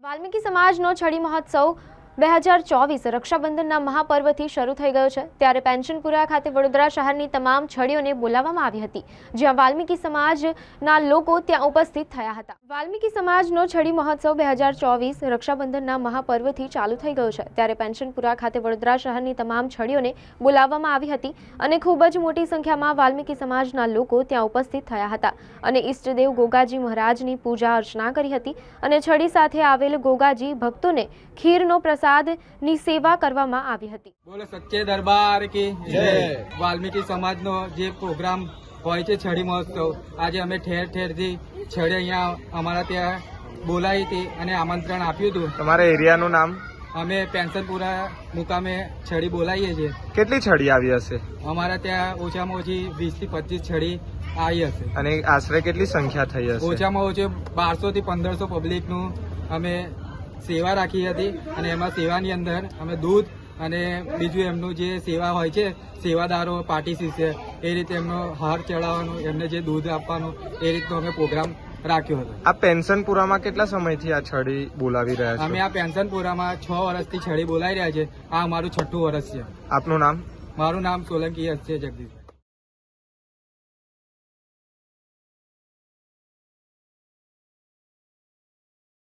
વાલ્મીકી સમાજનો છડી મહોત્સવ બે હજાર ચોવીસ રક્ષાબંધનના મહાપર્વથી શરૂ થઈ ગયો છે. ત્યારે પેન્શનપુરા ખાતે વડોદરા શહેરની તમામ છડીઓને બોલાવવામાં આવી હતી. જ્યાં વાલ્મીકી સમાજના લોકો ત્યાં ઉપસ્થિત થયા હતા. વાલ્મીકી સમાજનો છડી મહોત્સવ બે હજાર ચોવીસ રક્ષાબંધનના મહાપર્વથી ચાલુ થઈ ગયો છે. ત્યારે પેન્શનપુરા ખાતે વડોદરા શહેરની તમામ છડીઓને બોલાવવામાં આવી હતી અને ખૂબ જ મોટી સંખ્યામાં વાલ્મીકી સમાજના લોકો ત્યાં ઉપસ્થિત થયા હતા. અને ઈષ્ટદેવ ગોગાજી મહારાજની પૂજા અર્ચના કરી હતી અને છડી સાથે આવેલ ગોગાજી ભક્તોને ખીરનો પ્રસાદની સેવા કરવામાં આવી હતી. બોલો સચ્ચે દરબાર કે જય. વાલ્મીકી સમાજનો જે પ્રોગ્રામ હોય છે છડી મહોત્સવ આજે અમે ઠેર ઠેરથી છડી અહીંયા અમારા ત્યાં બોલાવી હતી અને આમંત્રણ આપ્યું હતું. તમારા એરિયાનું નામ? અમે પેન્શનપુરા મુકામે છડી બોલાવીએ છીએ. કેટલી છડી આવી હશે? અમારા ત્યાં ઓછામાં ઓછી વીસથી પચીસ છડી આવી હશે. અને આશરે કેટલી સંખ્યા થઈ હશે? ઓછામાં ઓછી બારસો થી પંદરસો પબ્લિકનું અમે સેવા રાખી હતી અને એમાં સેવાની અંદર અમે દૂધ અને બીજું એમનું જે સેવા હોય છે સેવાદારો પાર્ટી છે એ રીતે એમનો હાર ચડાવવાનું એમને જે દૂધ આપવાનું એ રીતનો અમે પ્રોગ્રામ રાખ્યો હતો. આ પેન્શનપુરામાં કેટલા સમયથી આ છડી બોલાવી રહ્યા છે? અમે આ પેન્શનપુરામાં છ વર્ષથી છડી બોલાવી રહ્યા છે. આ અમારું છઠ્ઠું વર્ષ છે. આપનું નામ? મારું નામ સોલંકી છે જગદીશ.